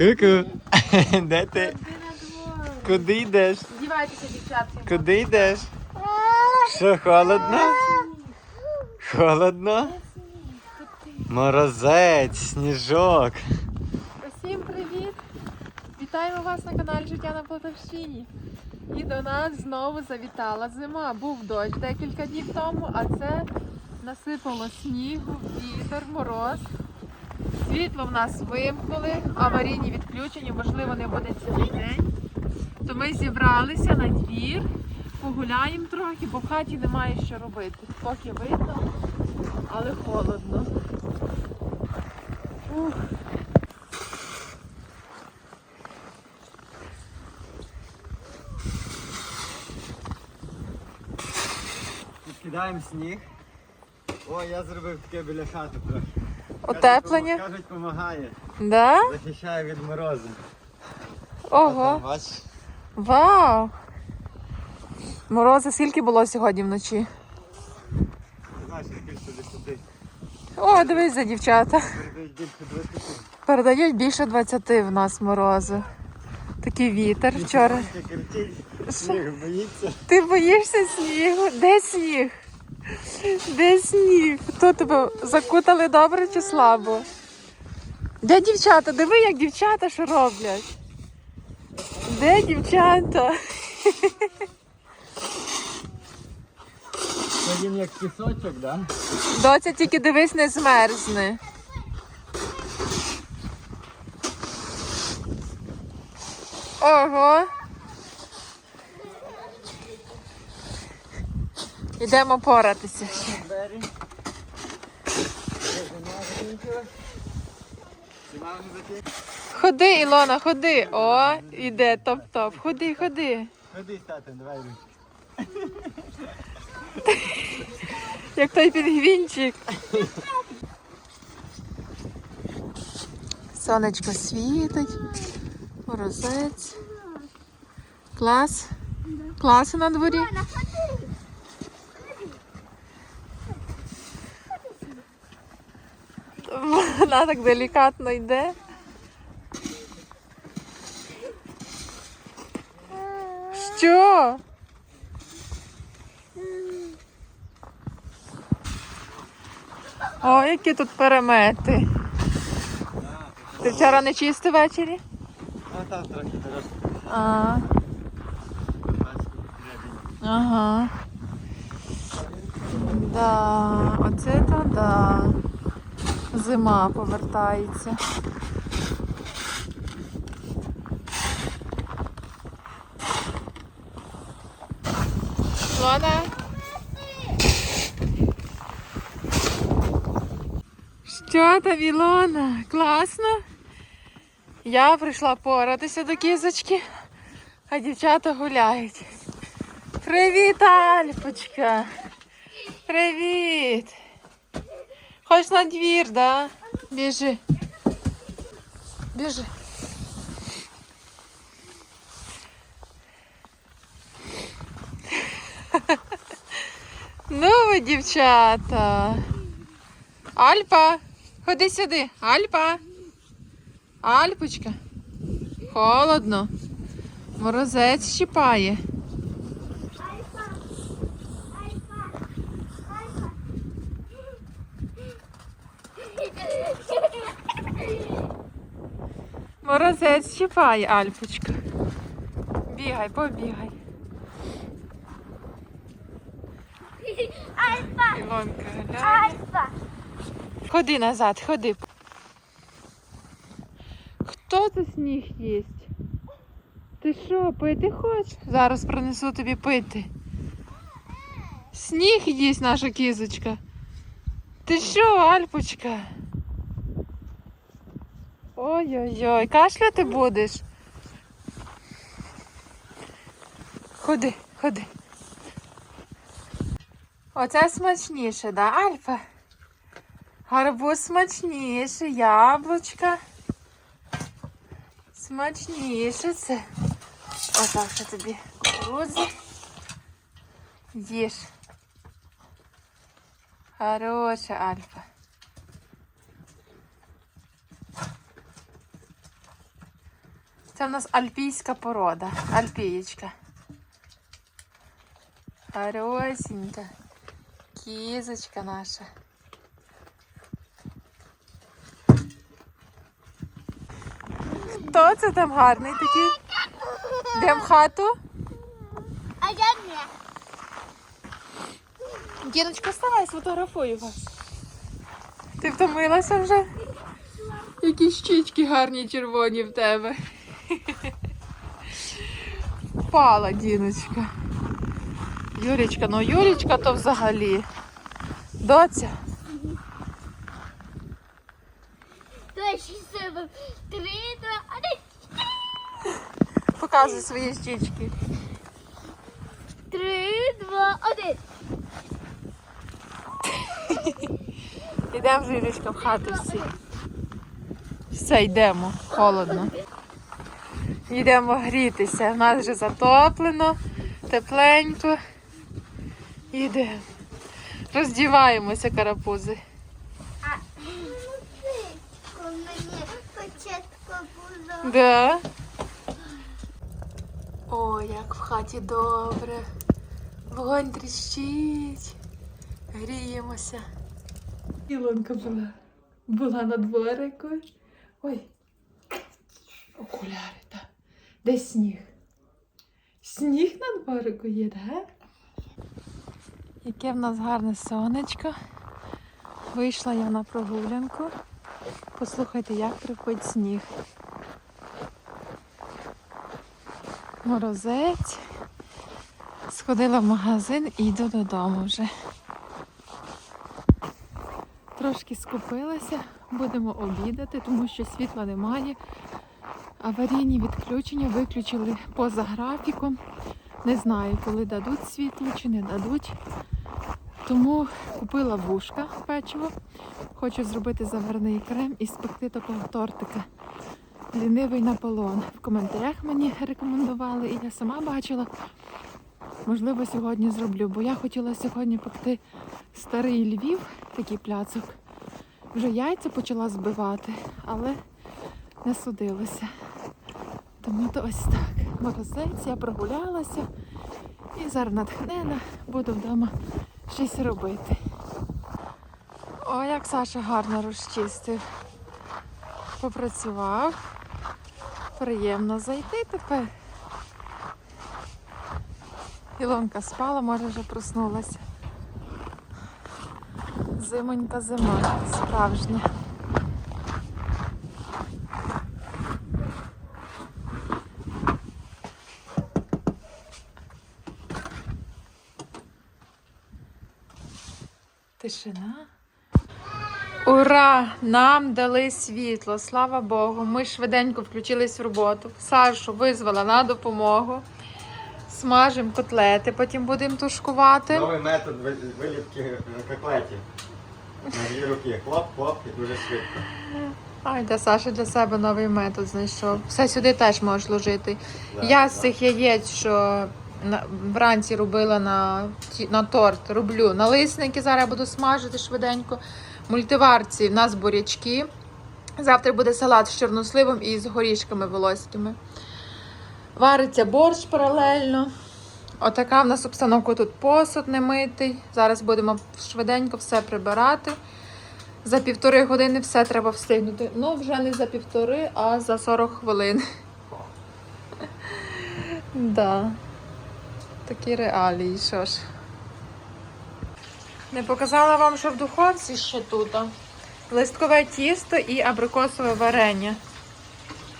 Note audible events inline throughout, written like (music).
Ку-ку. (laughs) Де ти? Куди йдеш? Здівайтеся, дівчатки. Куди йдеш? Що, холодно? Холодно? Морозець, сніжок. Усім привіт! Вітаємо вас на каналі Життя на Полтавщині. І до нас знову завітала зима. Був дощ декілька днів тому, а це насипало снігу, вітер, мороз. Світло в нас вимкнули, аварійні відключення, можливо, не буде цілий день. То ми зібралися на двір, погуляємо трохи, бо в хаті немає що робити. Поки видно, але холодно. Ух. Підкидаємо сніг. О, я зробив таке біля хати трохи. Утеплення? Кажуть, допомагає. Да? Захищає від морозу. Ого. Вау! Морози скільки було сьогодні вночі? Не знаєш, більше 10. О, дивись за дівчата. Передають більше 20. Передають більше 20 в нас морози. Такий вітер вчора. Сонце кричить, Сніг боїться. Ти боїшся снігу? Де сніг? Де сніг? Хто тебе закутали добре чи слабо? Де дівчата? Диви, як дівчата що роблять. Де дівчата? Це він як пісочок, да? Доця тільки дивись, не змерзне. Ого. Ідемо поратися. Двері. Ходи, Ілона, ходи. О, іде топ-топ. Ходи, ходи. Ходи, тата, давай руч. Як той пінгвінчик. Сонечко світить, морозець. Клас. Клас на дворі. Вона так делікатно йде. Що? О, які тут перемети. Ти вчора не чистив ввечері? А там трохи. А, ага. Да, оце то да. Зима повертається. Лона? Що там, Ілона? Класно? Я прийшла поратися до кізочки, а дівчата гуляють. Привіт, Альпочка! Привіт! Хочеш на двір, да? Біжи. Біжи. Ну ви, дівчата. Альпа, ходи сюди. Альпа. Альпочка. Холодно. Морозець щипає. Морозець щипає, Альпочка. Бігай, побігай. Альфа! Ілонка, глянь. Альфа! Ходи назад, ходи. Хто це сніг їсть? Ти що, пити хочеш? Зараз принесу тобі пити. Сніг їсть наша кізочка. Ти що, Альпочка? Ой-ой-ой, кашляти будеш? Ходи, ходи. Оце смачніше, да, Альфа? Гарбуз смачніше, яблучка. Смачніше це. Отак ще тобі кукурудзи. Їж. Хороша Альфа. Це в нас альпійська порода. Альпієчка. Аросінька. Кізочка наша. Хто це там гарний такий? Йдем в хату. А я не. Діночка, вставай, сфотографую вас. Ти втомилася вже? Які щічки гарні червоні в тебе. Впала, Діночка. Юрічка, ну Юрічка то взагалі. Доця. (laughs) Показуй свої щічки. Три, два, один. (laughs) Йдемо вже Юрічка в хату всі. Все, йдемо, холодно. Йдемо грітися. У нас вже затоплено, тепленько. Йдемо. Роздіваємося, карапузи. А мені спочатку було. Да. О, як в хаті добре. Вогонь тріщить. Гріємося. Ілонка була. Була на дворику. Ой. Окуляри, так. Де сніг? Сніг на дворику є, так? Яке в нас гарне сонечко. Вийшла я на прогулянку. Послухайте, як приходить сніг. Морозець. Сходила в магазин і йду додому вже. Трошки скупилася, будемо обідати, тому що світла немає. Аварійні відключення виключили поза графіком. Не знаю, коли дадуть світло чи не дадуть. Тому купила вушка печиво. Хочу зробити заварний крем і спекти такого тортика. Лінивий Наполеон. В коментарях мені рекомендували, і я сама бачила. Можливо, сьогодні зроблю, бо я хотіла сьогодні пекти старий Львів, такий пляцок. Вже яйця почала збивати, але не судилося. Тому то ось так. Морозець, я прогулялася і зараз натхнена, буду вдома щось робити. О, як Саша гарно розчистив. Попрацював. Приємно зайти тепер. Ілонка спала, може вже проснулася. Зимонька зима, справжня. Тишина. Ура! Нам дали світло, слава Богу. Ми швиденько включились в роботу. Сашу визвала на допомогу. Смажимо котлети, потім будемо тушкувати. Новий метод ви- виліпки котлетів. На дві руки. Хлоп, хлоп і дуже швидко. Ай, де Саша для себе новий метод знайшов. Все сюди теж можеш ложити. Да, Я да. з цих яєць, що вранці робила на, на торт, роблю налисники. Зараз буду смажити швиденько. Мультиварці в нас бурячки. Завтра буде салат з чорносливом і з горішками волоськими. Вариться борщ паралельно. Отака в нас обстановка тут посуд не митий. Зараз будемо швиденько все прибирати. За півтори години все треба встигнути. Ну, вже не за півтори, а за 40 хвилин. (laughs) Да. Такі реалії, що ж. Не показала вам, що в духовці ще тут. Листкове тісто і абрикосове варення.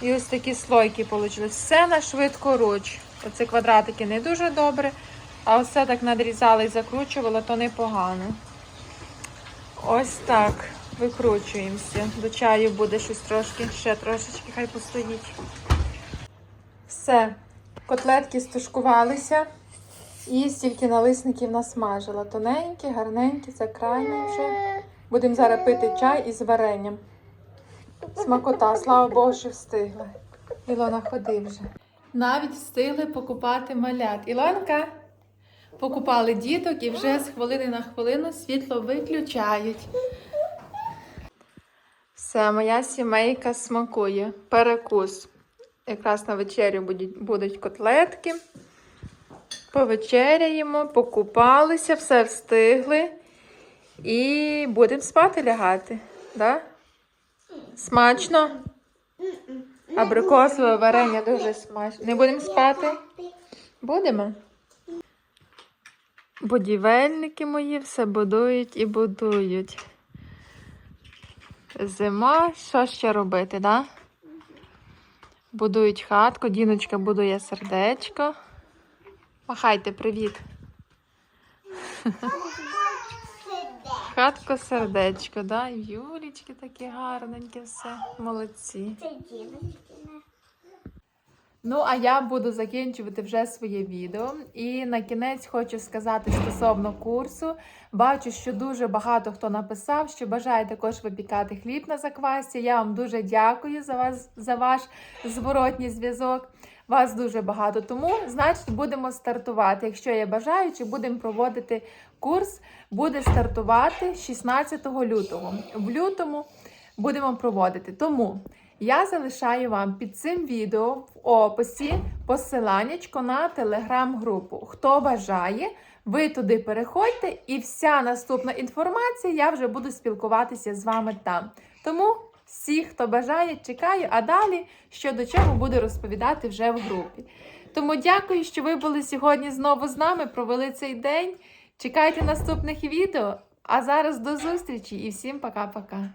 І ось такі слойки вийшли. Все на швидкоруч. Оці квадратики не дуже добре, а ось так надрізала і закручувала, то непогано. Ось так. Викручуємося. До чаю буде щось трошки, ще трошечки, хай постоїть. Все. Котлетки стушкувалися. І стільки налисників насмажила. Тоненькі, гарненькі, це крайне вже. Будемо зараз пити чай із варенням. Смакота, слава Богу, що встигли. Ілона, ходи вже. Навіть встигли покупати малят. Ілонка, покупали діток і вже з хвилини на хвилину світло виключають. Все, моя сімейка смакує. Перекус. Якраз на вечерю будуть, будуть котлетки. Повечеряємо, покупалися, все встигли. І будемо спати лягати. Да? Смачно? Абрикосове варення дуже смачно. Не будемо спати? Будемо. Будівельники мої все будують і будують. Зима, що ще робити, да? Будують хатку, Діночка будує сердечко. Махайте, привіт. Хатко сердечко, да? Юлічки такі гарненькі, все. Молодці. Це. Ну, а я буду закінчувати вже своє відео. І на кінець хочу сказати стосовно курсу. Бачу, що дуже багато хто написав, що бажає також випікати хліб на заквасці. Я вам дуже дякую за вас за ваш зворотній зв'язок. Вас дуже багато. Тому, значить, будемо стартувати. Якщо є бажаючі, будемо проводити курс. Буде стартувати 16 лютого. В лютому будемо проводити. Тому я залишаю вам під цим відео в описі посиланнячко на телеграм-групу. Хто бажає, ви туди переходьте, і вся наступна інформація я вже буду спілкуватися з вами там. Тому всіх, хто бажає, чекаю, а далі що до чого буду розповідати вже в групі. Тому дякую, що ви були сьогодні знову з нами, провели цей день. Чекайте наступних відео. А зараз до зустрічі і всім пока-пока.